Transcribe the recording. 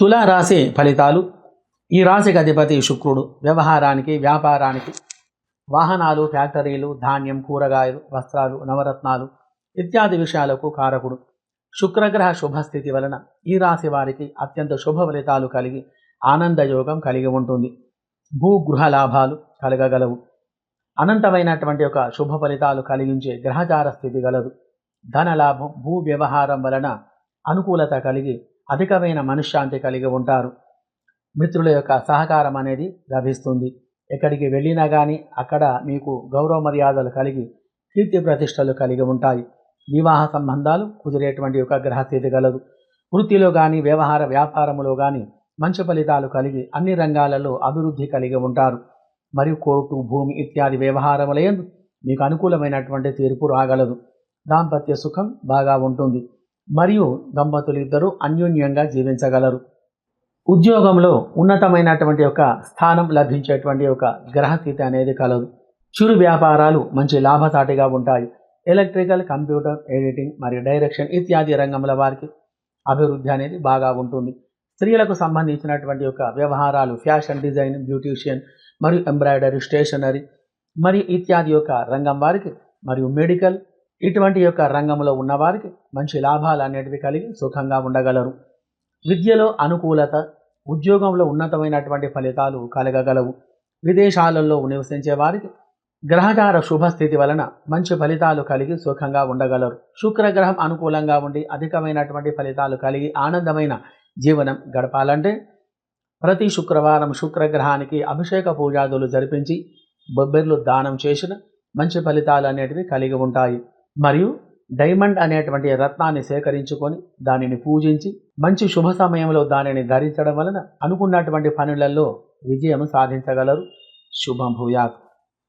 తులా రాశి ఫలితాలు. ఈ రాశికి అధిపతి శుక్రుడు. వ్యవహారానికి వ్యాపారానికి వాహనాలు ఫ్యాక్టరీలు ధాన్యం కూరగాయలు వస్త్రాలు నవరత్నాలు ఇత్యాది విషయాలకు కారకుడు. శుక్రగ్రహ శుభస్థితి వలన ఈ రాశి వారికి అత్యంత శుభ ఫలితాలు కలిగి ఆనందయోగం కలిగి ఉంటుంది. భూగృహ లాభాలు కలగగలవు. అనంతమైనటువంటి ఒక శుభ ఫలితాలు కలిగించే గ్రహచార స్థితి గలదు. ధన లాభం భూ వ్యవహారం వలన అనుకూలత కలిగి అధికమైన మనశ్శాంతి కలిగి ఉంటారు. మిత్రుల యొక్క సహకారం అనేది లభిస్తుంది. ఎక్కడికి వెళ్ళినా కానీ అక్కడ మీకు గౌరవ మర్యాదలు కలిగి కీర్తి ప్రతిష్టలు కలిగి ఉంటాయి. వివాహ సంబంధాలు కుదిరేటువంటి ఒక గ్రహస్థితి గలదు. వృత్తిలో కానీ వ్యవహార వ్యాపారములో కానీ మంచి ఫలితాలు కలిగి అన్ని రంగాలలో అభివృద్ధి కలిగి ఉంటారు. మరియు కోర్టు భూమి ఇత్యాది వ్యవహారములందు మీకు అనుకూలమైనటువంటి తీర్పు రాగలదు. దాంపత్య సుఖం బాగా ఉంటుంది. మరియు దంపతులు ఇద్దరు అన్యోన్యంగా జీవించగలరు. ఉద్యోగంలో ఉన్నతమైనటువంటి ఒక స్థానం లభించేటువంటి ఒక గ్రహస్థితి అనేది కలదు. చిరు వ్యాపారాలు మంచి లాభసాటిగా ఉంటాయి. ఎలక్ట్రికల్ కంప్యూటర్ ఎడిటింగ్ మరియు డైరెక్షన్ ఇత్యాది రంగముల వారికి అభివృద్ధి అనేది బాగా ఉంటుంది. స్త్రీలకు సంబంధించినటువంటి యొక్క వ్యవహారాలు ఫ్యాషన్ డిజైన్ బ్యూటీషియన్ మరియు ఎంబ్రాయిడరీ స్టేషనరీ మరియు ఇత్యాది యొక్క రంగం వారికి మరియు మెడికల్ ఇటువంటి యొక్క రంగంలో ఉన్నవారికి మంచి లాభాలు అనేటివి కలిగి సుఖంగా ఉండగలరు. విద్యలో అనుకూలత ఉద్యోగంలో ఉన్నతమైనటువంటి ఫలితాలు కలగగలవు. విదేశాలలో నివసించే వారికి గ్రహచార శుభస్థితి వలన మంచి ఫలితాలు కలిగి సుఖంగా ఉండగలరు. శుక్రగ్రహం అనుకూలంగా ఉండి అధికమైనటువంటి ఫలితాలు కలిగి ఆనందమైన జీవనం గడపాలంటే ప్రతి శుక్రవారం శుక్రగ్రహానికి అభిషేక పూజాదులు జరిపించి బొబ్బెర్లు దానం చేసిన మంచి ఫలితాలు అనేటివి కలిగి ఉంటాయి. మరియు డైమండ్ అనేటువంటి రత్నాన్ని సేకరించుకొని దానిని పూజించి మంచి శుభ సమయంలో దానిని ధరించడం వలన అనుకున్నటువంటి పనులలో విజయం సాధించగలరు. శుభం భూయాత్.